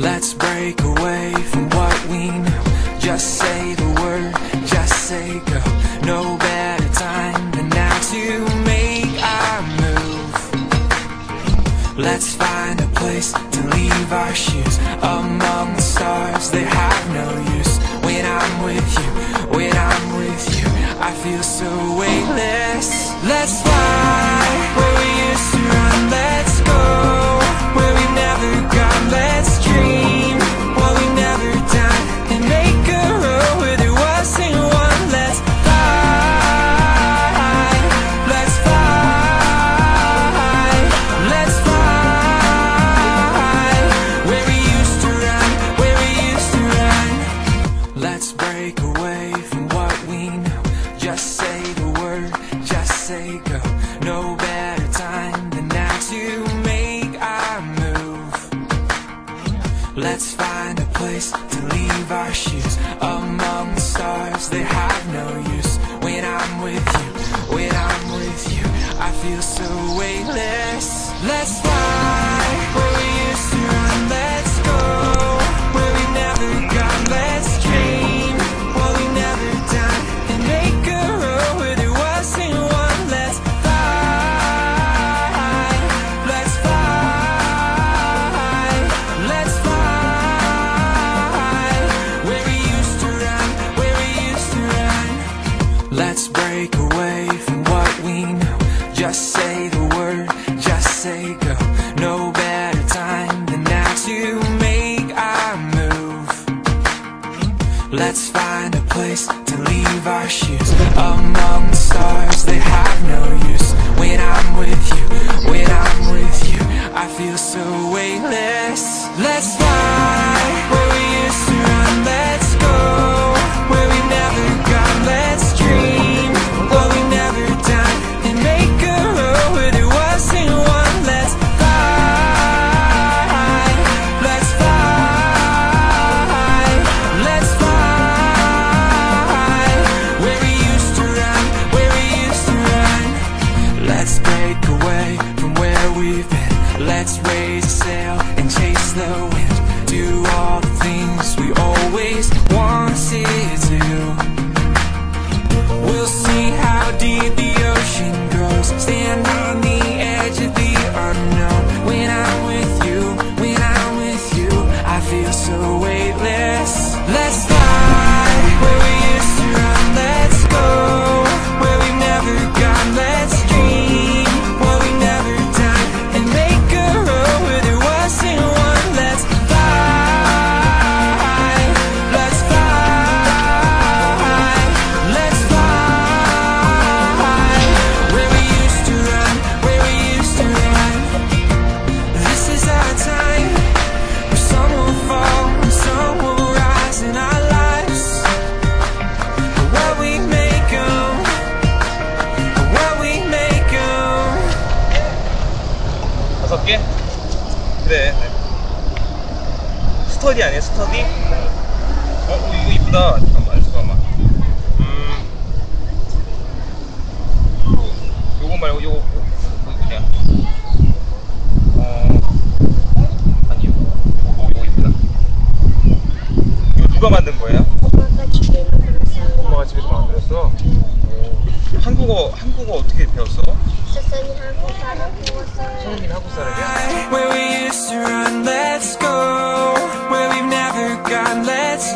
Let's break away from what we know. Just say the word, just say go. No better time than now to make our move. Let's find a place to leave our shoes among the stars. They have no use when I'm with you. When I'm with you, I feel so weightless. Let's fly where No better time than now to make our move. Let's find a place to leave our shoes among the stars. They have no use when I'm with you. When I'm with you, I feel so weightless. Let's Let's break away from what we know. Just say the word, just say go. No better time than now to make our move. Let's find a place to leave our shoes among Let's raise a sail and chase the wind. Do all the things we always wanted to. We'll see how deep 그래. 스터디 아니야, 스터디? 어, 이거 이쁘다. 잠깐만, 잠깐만. 음. 요거 말고 요거? 어. 아니, 요거, 요거, 요거 이쁘다. 이거 누가 만든 거예요? 엄마가 집에 만들었어요. 엄마가 집에서 만들었어? 오. 한국어, 한국어 어떻게 배웠어? 세상이 한국 사람 배웠어요. 성빈 한국 사람이야? Where we used to run, let's go. Where we've never gone, let's